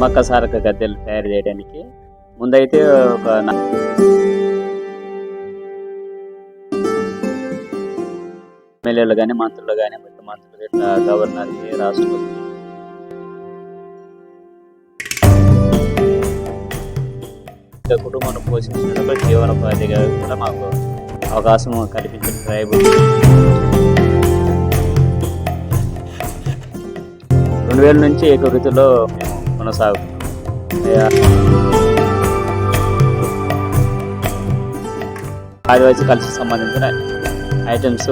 సమ్మక్క సారక గద్దెలు తయారు చేయడానికి ముందైతే ఒక ఎమ్మెల్యేలు కానీ మంత్రులు కానీ ముఖ్యమంత్రులు ఇట్లా గవర్నర్కి రాష్ట్రపతి ఇంకా కుటుంబాన్ని జీవనోపాధిగా కూడా మాకు అవకాశం కల్పించిన ట్రైబుల్ రెండు వేల నుంచి ఏకవృత్తిలో కొనసాగుతున్నాం ఆదివాసీ కల్చర్ సంబంధించిన ఐటమ్స్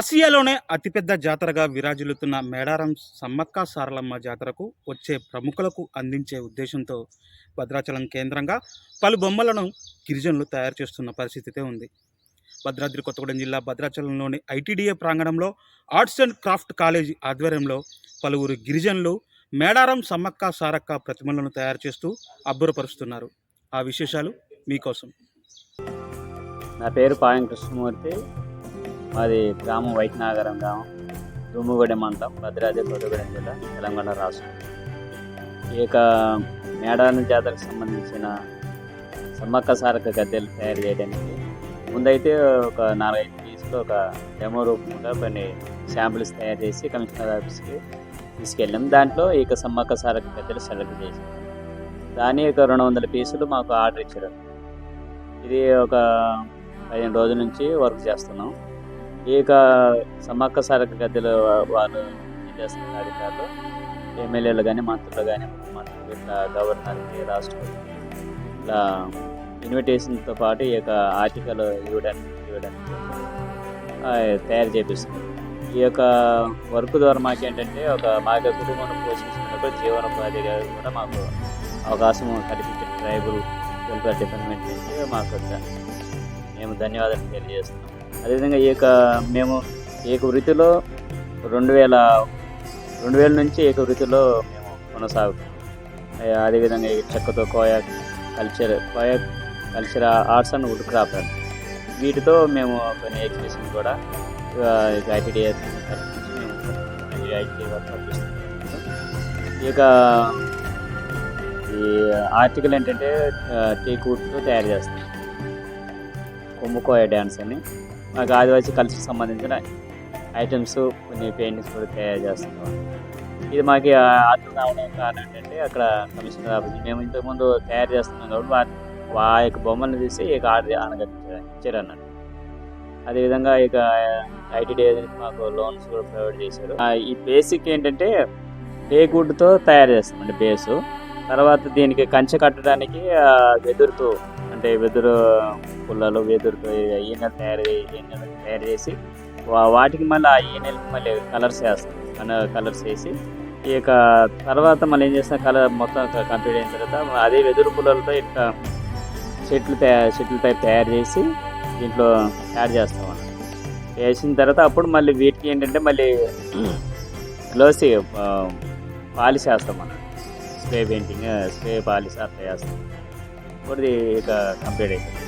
ఆసియాలోనే అతిపెద్ద జాతరగా విరాజిల్లుతున్న మేడారం సమ్మక్క సారలమ్మ జాతరకు వచ్చే ప్రముఖులకు అందించే ఉద్దేశంతో భద్రాచలం కేంద్రంగా పలు బొమ్మలను గిరిజనులు తయారు చేస్తున్న పరిస్థితితే ఉంది. భద్రాద్రి కొత్తగూడెం జిల్లా భద్రాచలంలోని ఐటీడీఏ ప్రాంగణంలో ఆర్ట్స్ అండ్ క్రాఫ్ట్ కాలేజీ ఆధ్వర్యంలో పలువురు గిరిజనులు మేడారం సమ్మక్క సారక్క ప్రతిమలను తయారు చేస్తూ అబ్బురపరుస్తున్నారు. ఆ విశేషాలు మీకోసం నా పేరు పాయం కృష్ణమూర్తి. మాది గ్రామం వైట్నాగరం గ్రామం. దుమ్ముగూడెం మండలం భద్రాద్రి కొత్తగూడెం జిల్లా తెలంగాణ రాష్ట్రం. ఈ యొక్క మేడారం జాతరకు సంబంధించిన సమ్మక్క సారక గద్దెలు తయారు చేయడానికి ముందైతే ఒక నాలుగైదు పీసులు ఒక డెమో రూపంలో కొన్ని శాంపిల్స్ తయారు చేసి కమిషనర్ ఆఫీస్కి తీసుకెళ్ళాం. దాంట్లో ఈ సమ్మక్క సారక గద్దెలు సెలెక్ట్ చేసాం దాని ఒక రెండు వందల పీసులు మాకు ఆర్డర్ ఇచ్చారు. ఇది ఒక పదిహేను రోజుల నుంచి వర్క్ చేస్తున్నాం. ఈ యొక్క సమ్మక్క సారక గద్దెలు వాళ్ళు ఏం చేస్తున్నారు అధికారులు ఎమ్మెల్యేలు కానీ మంత్రులు కానీ ముఖ్యమంత్రులు ఇట్లా గవర్నర్కి రాష్ట్రపతికి ఇట్లా ఇన్విటేషన్తో పాటు ఈ యొక్క ఆర్టికల్ ఇవ్వడానికి ఇవ్వడానికి తయారు చేపిస్తుంది ఈ యొక్క వర్క్ ద్వారా మాకేంటంటే ఒక మా యొక్క కుటుంబాన్ని పోషించినప్పుడు జీవనోపాధిగా కూడా మాకు అవకాశం కల్పించిన ట్రైబల్ వెల్ఫేర్ డిపార్ట్మెంట్ నుంచి మాకు మేము ధన్యవాదాలు తెలియజేస్తున్నాం. అదేవిధంగా ఈ యొక్క మేము ఈ యొక్క వృత్తిలో రెండు వేల రెండు వేల నుంచి ఈ యొక్క వృత్తిలో మేము కొనసాగుతాం అదేవిధంగా చెక్కతో Koya culture Koya culture arts and wood craft వీటితో మేము కొన్ని ఎగ్జిబిషన్ కూడా ఐటీడీఏ ఈ యొక్క ఈ ఆర్టికల్ ఏంటంటే టీకూట్తో తయారు చేస్తాం కుంభకోయ డ్యాన్స్ అని. మాకు ఆదివాసీ కల్చర్ సంబంధించిన ఐటమ్స్ కొన్ని పెయింటింగ్స్ కూడా తయారు చేస్తున్నాం. ఇది మాకు ఆర్డర్ రావడం కారణం ఏంటంటే అక్కడ కమిషనర్ ఆఫీస్ మేము ఇంతకుముందు తయారు చేస్తున్నాం కాబట్టి వా ఆ యొక్క బొమ్మను తీసి ఇక ఆర్డర్ అనగా ఇచ్చారు అన్నట్టు అదేవిధంగా ఇక ఐటీడీ మాకు లోన్స్ కూడా ప్రొవైడ్ చేశారు. ఈ బేసిక్ ఏంటంటే టేకుడ్తో తయారు చేస్తామండి బేసు. తర్వాత దీనికి కంచె కట్టడానికి వెదురుతో అంటే వెదురు పుల్లలు వెదురుతో ఈనెలు తయారు ఈనెలు తయారు చేసి వా- వాటికి మళ్ళీ ఆ ఈనెలకి మళ్ళీ కలర్స్ వేస్తాం. కలర్స్ వేసి ఈ యొక్క తర్వాత మళ్ళీ ఏం చేస్తాం కలర్ మొత్తం కంప్లీట్ అయిన తర్వాత అదే వెదురు పుల్లలతో ఇట్లా చెట్లు తయారు చెట్లు టైప్ తయారు చేసి దీంట్లో యాడ్ చేస్తాం అన్నమాట వేసిన తర్వాత అప్పుడు మళ్ళీ వీటికి ఏంటంటే మళ్ళీ గ్లోసి పాలిష్ వేస్తాం అన్నమాట స్ప్రే పెయింటింగ్ స్ప్రే పాలిష్ అట్లా వేస్తాం ఇప్పుడు ఇక కంప్లీట్ అయిపోయింది.